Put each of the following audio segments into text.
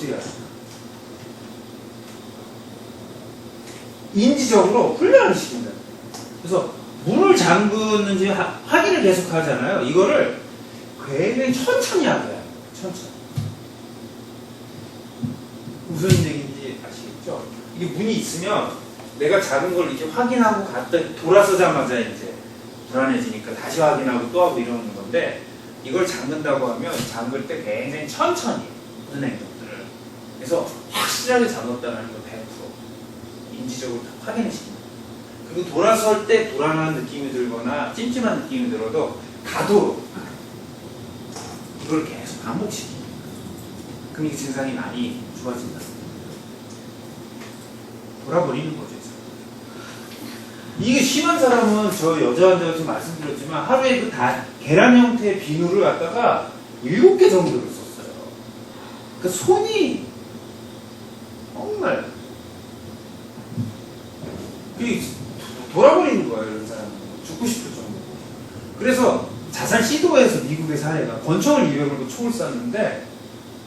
어떻게 하실까? 인지적으로 훈련을 시킨다. 그래서 문을 잠그는지 하- 확인을 계속 하잖아요. 이거를 굉장히 천천히 하게 해요. 천천히. 무슨 얘기인지 아시겠죠? 이게 문이 있으면 내가 작은 걸 이렇게 확인하고 갔다 돌아서자마자 이제 불안해지니까 다시 확인하고 또 하고 이러는 건데 이걸 잠근다고 하면 잠글 때 굉장히 천천히 모든 행동들을 그래서 확실하게 잠갔다는 거100% 인지적으로 다 확인을 시킵니다. 그리고 돌아설 때 불안한 느낌이 들거나 찜찜한 느낌이 들어도 가도 이걸 계속 반복시킵니다. 그럼 이게 증상이 많이 좋아진다. 돌아버리는 거죠. 이게 심한 사람은 저 여자한테 지금 말씀드렸지만 하루에 그 다 계란 형태의 비누를 갖다가 일곱 개 정도를 썼어요. 그 손이 정말 이 돌아버리는 거예요, 이런 사람은. 죽고 싶을 정도. 그래서 자살 시도에서 미국의 사례가 권총을 걸고 총을 쐈는데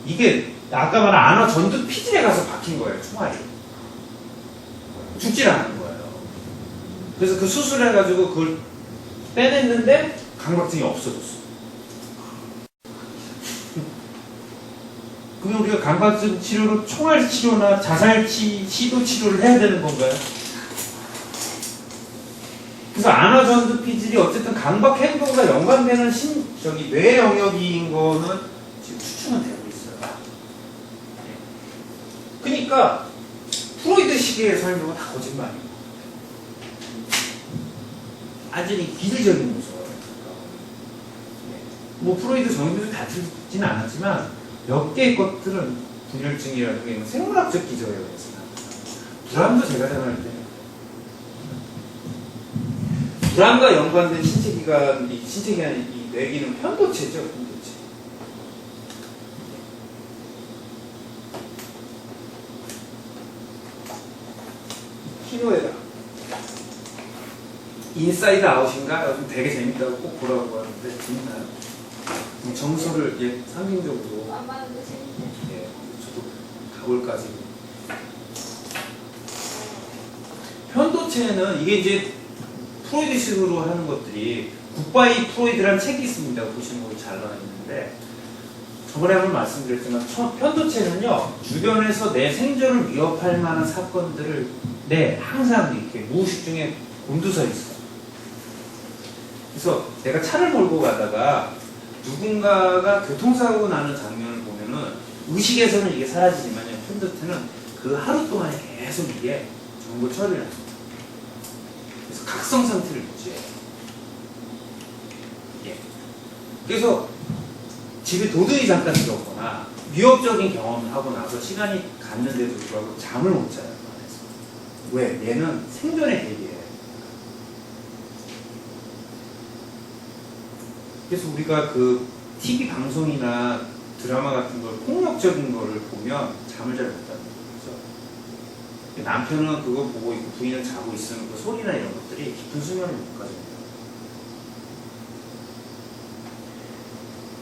이게 아까 말한 안화 전두 피질에 가서 박힌 거예요, 총알이. 죽질 않은 거예요. 그래서 그 수술을 해가지고 그걸 빼냈는데 강박증이 없어졌어. 그러면 우리가 강박증 치료로 총알 치료나 자살 치, 시도 치료를 해야 되는 건가요? 그래서 안화전두 피질이 어쨌든 강박 행동과 연관되는 신, 저기 뇌 영역인 거는 지금 추측은 되고 있어요. 예. 그러니까 프로이드 시기의 설명은 다 거짓말이에요. 완전히 기술적인 요소예요. 예. 뭐 프로이드 정의도 다 틀지는 않았지만 몇 개의 것들은 분열증이라든가 이런 생물학적 기저에 의해서 불안도 제가 생각할 때 불안과 연관된 신체기관, 이 신체기관, 이 뇌기는 편도체죠, 편도체. 키노에다. 인사이드 아웃인가? 요즘 되게 재밌다고 꼭 보라고 하는데, 재밌나요? 이 정서를 예, 상징적으로. 예, 저도 가볼까 지금. 편도체는 이게 이제 프로이드식으로 하는 것들이 굿바이 프로이드라는 책이 있습니다. 보시면 거기 잘 나와 있는데 저번에 한번 말씀드렸지만 처- 편도체는요 주변에서 내 생존을 위협할 만한 사건들을 네 항상 이렇게 무의식 중에 곤두서 있어. 그래서 내가 차를 몰고 가다가 누군가가 교통사고 나는 장면을 보면은 의식에서는 이게 사라지지만요 편도체는 그 하루 동안에 계속 이게 정보 처리를 합니다. 그래서 각성 상태를 유지해요. 예. 그래서 집에 도둑이 잠깐 들었거나 위협적인 경험을 하고 나서 시간이 갔는데도 불구하고 잠을 못 자요. 왜? 얘는 생존에 대비해요. 그래서 우리가 그 TV 방송이나 드라마 같은 걸 폭력적인 거를 보면 잠을 잘 못 자는 거죠. 남편은 그거 보고 있고 부인은 자고 있으면 그 소리나 이런 것들이 깊은 수면을 못 가져요.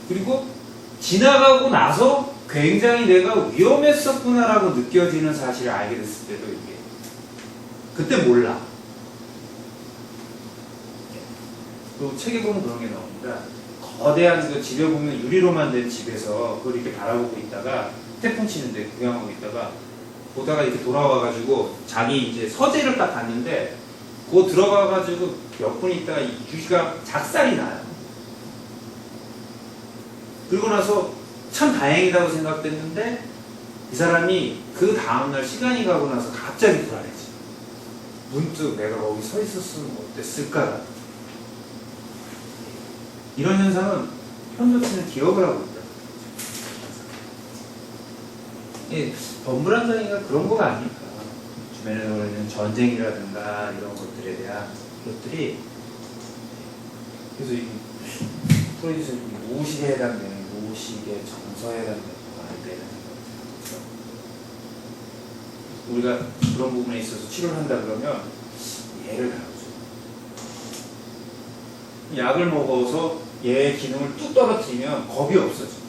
그리고 지나가고 나서 굉장히 내가 위험했었구나라고 느껴지는 사실을 알게 됐을 때도 이게 그때 몰라. 또 책에 보면 그런 게 나옵니다. 거대한 그 집에 보면 유리로만 된 집에서 그걸 이렇게 바라보고 있다가 태풍 치는데 구경하고 있다가 보다가 이렇게 돌아와가지고 자기 이제 서재를 딱 갔는데 그거 들어가가지고 몇 분 있다가 이 유리가 작살이 나요. 그리고 나서 참 다행이라고 생각됐는데 이 사람이 그 다음날 시간이 가고 나서 갑자기 불안해지. 문득 내가 거기 서 있었으면 어땠을까? 이런 현상은 현도체는 기억을 하고 있다. 예, 범불안장애가 그런 거가 아닐까. 주변에 벌어지는 전쟁이라든가 이런 것들에 대한 것들이 그래서 이 프로이드는 무의식에 해당되는 무의식의 정서에 해당되는 이런 생각이 듭니다. 우리가 그런 부분에 있어서 치료를 한다 그러면 얘를 다루죠. 약을 먹어서 얘의 기능을 뚝 떨어뜨리면 겁이 없어져.